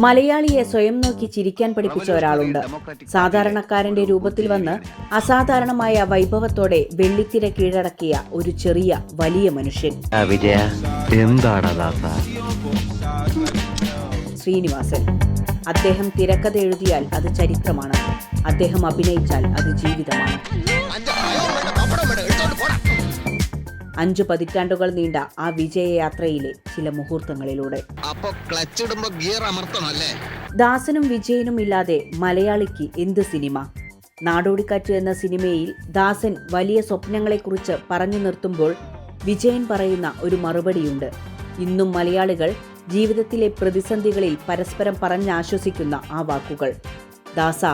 മലയാളിയെ സ്വയം നോക്കി ചിരിക്കാൻ പഠിപ്പിച്ച ഒരാളുണ്ട്. സാധാരണക്കാരന്റെ രൂപത്തിൽ വന്ന് അസാധാരണമായ വൈഭവത്തോടെ വെള്ളിത്തിര കീഴടക്കിയ ഒരു ചെറിയ വലിയ മനുഷ്യൻ. ശ്രീനിവാസൻ. അദ്ദേഹം തിരക്കഥ എഴുതിയാൽ അത് ചരിത്രമാണ്. അദ്ദേഹം അഭിനയിച്ചാൽ അത് ജീവിതമാണ്. അഞ്ചു പതിറ്റാണ്ടുകൾ നീണ്ട ആ വിജയയാത്രയിലെ ചില മുഹൂർത്തങ്ങളിലൂടെ. ക്ലച്ച് ഇടുമ്പോൾ ഗിയർ അമർത്തണം അല്ലേ ദാസനും വിജയനും ഇല്ലാതെ മലയാളിക്ക് എന്ത് സിനിമ? നാടോടിക്കാറ്റ് എന്ന സിനിമയിൽ ദാസൻ വലിയ സ്വപ്നങ്ങളെക്കുറിച്ച് പറഞ്ഞു നിർത്തുമ്പോൾ വിജയൻ പറയുന്ന ഒരു മറുപടിയുണ്ട്. ഇന്നും മലയാളികൾ ജീവിതത്തിലെ പ്രതിസന്ധികളിൽ പരസ്പരം പറഞ്ഞാശ്വസിക്കുന്ന ആ വാക്കുകൾ. ദാസ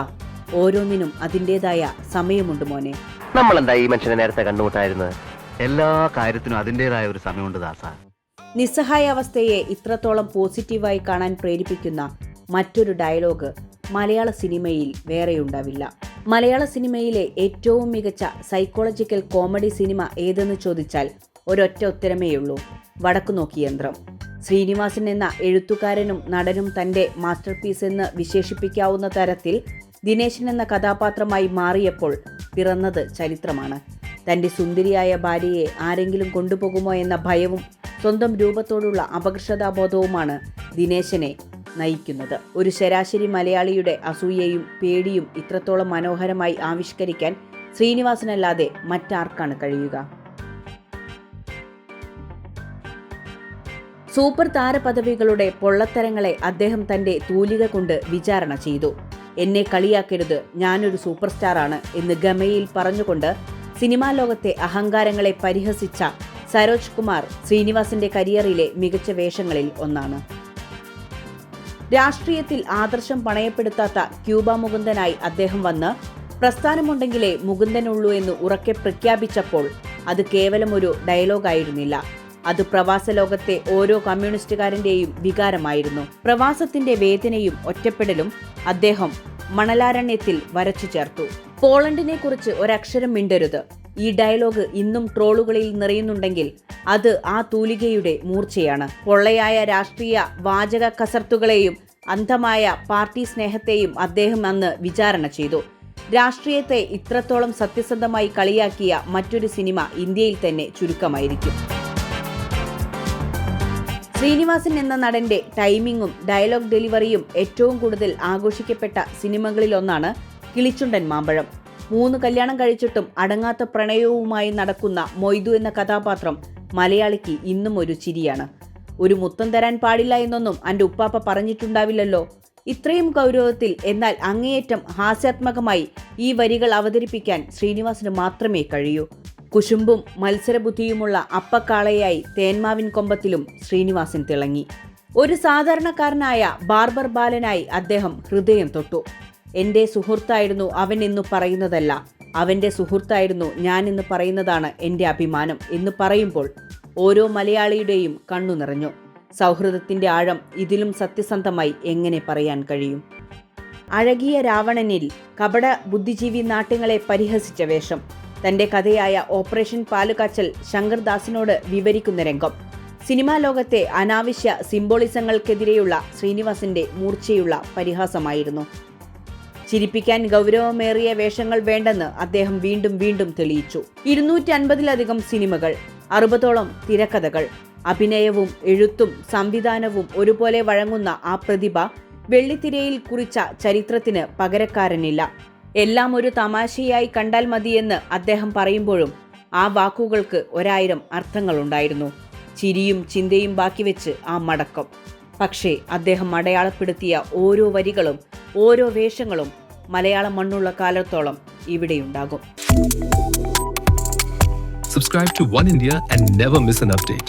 ഓരോന്നിനും അതിന്റെതായ സമയമുണ്ട് മോനെ. നമ്മളെന്താ ഈ മനുഷ്യനെ നേരത്തെ കണ്ടുമുട്ടായിരുന്നത് എല്ലാ കാര്യത്തിനും അതിന്റെതായ ഒരു സമയമുണ്ട് ദാസ. നിസ്സഹായ അവസ്ഥയെ ഇത്രത്തോളം പോസിറ്റീവായി കാണാൻ പ്രേരിപ്പിക്കുന്ന മറ്റൊരു ഡയലോഗ് മലയാള സിനിമയിൽ വേറെയുണ്ടാവില്ല. മലയാള സിനിമയിലെ ഏറ്റവും മികച്ച സൈക്കോളജിക്കൽ കോമഡി സിനിമ ഏതെന്ന് ചോദിച്ചാൽ ഒരൊറ്റ ഉത്തരമേയുള്ളൂ വടക്കു നോക്കി യന്ത്രം. ശ്രീനിവാസൻ എന്ന എഴുത്തുകാരനും നടനും തന്റെ മാസ്റ്റർ പീസ് എന്ന് വിശേഷിപ്പിക്കാവുന്ന തരത്തിൽ ദിനേശൻ എന്ന കഥാപാത്രമായി മാറിയപ്പോൾ പിറന്നത് ചരിത്രമാണ്. തന്റെ സുന്ദരിയായ ഭാര്യയെ ആരെങ്കിലും കൊണ്ടുപോകുമോ എന്ന ഭയവും സ്വന്തം രൂപത്തോടുള്ള അപകർഷതാബോധവുമാണ് ദിനേശനെ നയിക്കുന്നത്. ഒരു ശരാശരി മലയാളിയുടെ അസൂയയും പേടിയും ഇത്രത്തോളം മനോഹരമായി ആവിഷ്കരിക്കാൻ ശ്രീനിവാസനല്ലാതെ മറ്റാർക്കാണ് കഴിയുക? സൂപ്പർ താരപദവികളുടെ പൊള്ളത്തരങ്ങളെ അദ്ദേഹം തന്റെ തൂലിക കൊണ്ട് വിചാരണ ചെയ്തു. എന്നെ കളിയാക്കരുത് ഞാനൊരു സൂപ്പർ സ്റ്റാറാണ് എന്ന് ഗമയിൽ പറഞ്ഞുകൊണ്ട് സിനിമാ ലോകത്തെ അഹങ്കാരങ്ങളെ പരിഹസിച്ച സരോജ് കുമാർ ശ്രീനിവാസിന്റെ കരിയറിലെ മികച്ച വേഷങ്ങളിൽ ഒന്നാണ്. രാഷ്ട്രീയത്തിൽ ആദർശം പണയപ്പെടുത്താത്ത ക്യൂബ മുകുന്ദനായി അദ്ദേഹം വന്ന് പ്രസ്ഥാനമുണ്ടെങ്കിലേ മുകുന്ദനുള്ളൂ എന്ന് ഉറക്കെ പ്രഖ്യാപിച്ചപ്പോൾ അത് കേവലം ഒരു ഡയലോഗായിരുന്നില്ല അത് പ്രവാസ ലോകത്തെ ഓരോ കമ്മ്യൂണിസ്റ്റുകാരന്റെയും വികാരമായിരുന്നു. പ്രവാസത്തിന്റെ വേദനയും ഒറ്റപ്പെടലും അദ്ദേഹം മണലാരണ്യത്തിൽ വരച്ചു ചേർത്തു. പോളണ്ടിനെ കുറിച്ച് ഒരക്ഷരം മിണ്ടരുത്. ഈ ഡയലോഗ് ഇന്നും ട്രോളുകളിൽ നിറയുന്നുണ്ടെങ്കിൽ അത് ആ തൂലികയുടെ മൂർച്ചയാണ്. പൊള്ളയായ രാഷ്ട്രീയ വാചക കസർത്തുകളെയും അന്ധമായ പാർട്ടി സ്നേഹത്തെയും അദ്ദേഹം അന്ന് വിചാരണ ചെയ്തു. രാഷ്ട്രീയത്തെ ഇത്രത്തോളം സത്യസന്ധമായി കളിയാക്കിയ മറ്റൊരു സിനിമ ഇന്ത്യയിൽ തന്നെ ചുരുക്കമായിരിക്കും. ശ്രീനിവാസൻ എന്ന നടന്റെ ടൈമിങ്ങും ഡയലോഗ് ഡെലിവറിയും ഏറ്റവും കൂടുതൽ ആഘോഷിക്കപ്പെട്ട സിനിമകളിലൊന്നാണ് കിളിച്ചുണ്ടൻ മാമ്പഴം. മൂന്ന് കല്യാണം കഴിച്ചിട്ടും അടങ്ങാത്ത പ്രണയവുമായി നടക്കുന്ന മൊയ്തു എന്ന കഥാപാത്രം മലയാളിക്ക് ഇന്നും ഒരു ചിരിയാണ്. ഒരു മുത്തം തരാൻ പാടില്ല എന്നൊന്നും എന്റെ ഉപ്പാപ്പ പറഞ്ഞിട്ടുണ്ടാവില്ലല്ലോ. ഇത്രയും ഗൗരവത്തിൽ എന്നാൽ അങ്ങേയറ്റം ഹാസ്യാത്മകമായി ഈ വരികൾ അവതരിപ്പിക്കാൻ ശ്രീനിവാസിന് മാത്രമേ കഴിയൂ. കുശുമ്പും മത്സരബുദ്ധിയുമുള്ള അപ്പക്കാളയായി തേന്മാവിൻ കൊമ്പത്തിലും ശ്രീനിവാസൻ തിളങ്ങി. ഒരു സാധാരണക്കാരനായ ബാർബർ ബാലനായി അദ്ദേഹം ഹൃദയം തൊട്ടു. എന്റെ സുഹൃത്തായിരുന്നു അവൻ എന്നു പറയുന്നതല്ല. അവന്റെ സുഹൃത്തായിരുന്നു ഞാൻ എന്ന് പറയുന്നതാണ് എന്റെ അഭിമാനം എന്ന് പറയുമ്പോൾ ഓരോ മലയാളിയുടെയും കണ്ണു നിറഞ്ഞു. സൗഹൃദത്തിന്റെ ആഴം ഇതിലും സത്യസന്ധമായി എങ്ങനെ പറയാൻ കഴിയും? അഴകിയ രാവണനിൽ കപട ബുദ്ധിജീവി നാട്യങ്ങളെ പരിഹസിച്ച വേഷം. തന്റെ കഥയായ ഓപ്പറേഷൻ പാലുകാച്ചൽ ശങ്കർ ദാസിനോട് വിവരിക്കുന്ന രംഗം. സിനിമാ ലോകത്തെ അനാവശ്യ സിംബോളിസങ്ങൾക്കെതിരെയുള്ള ശ്രീനിവാസിന്റെ മൂർച്ചയുള്ള പരിഹാസമായിരുന്നു. ചിരിപ്പിക്കാൻ ഗൗരവമേറിയ വേഷങ്ങൾ വേണ്ടെന്ന് അദ്ദേഹം വീണ്ടും വീണ്ടും തെളിയിച്ചു. ഇരുന്നൂറ്റി അൻപതിലധികം സിനിമകൾ അറുപതോളം തിരക്കഥകൾ അഭിനയവും എഴുത്തും സംവിധാനവും ഒരുപോലെ വഴങ്ങുന്ന ആ പ്രതിഭ വെള്ളിത്തിരയിൽ കുറിച്ച ചരിത്രത്തിന് പകരക്കാരനില്ല. എല്ലാം ഒരു തമാശയായി കണ്ടാൽ മതിയെന്ന് അദ്ദേഹം പറയുമ്പോഴും ആ വാക്കുകൾക്ക് ഒരായിരം അർത്ഥങ്ങളുണ്ടായിരുന്നു. ചിരിയും ചിന്തയും ബാക്കി വെച്ച് ആ മടക്കം. പക്ഷേ അദ്ദേഹം അടയാളപ്പെടുത്തിയ ഓരോ വരികളും ഓരോ വേഷങ്ങളും മലയാളം മണ്ണുള്ള കാലത്തോളം ഇവിടെയുണ്ടാകും. Subscribe to One India and never miss an update.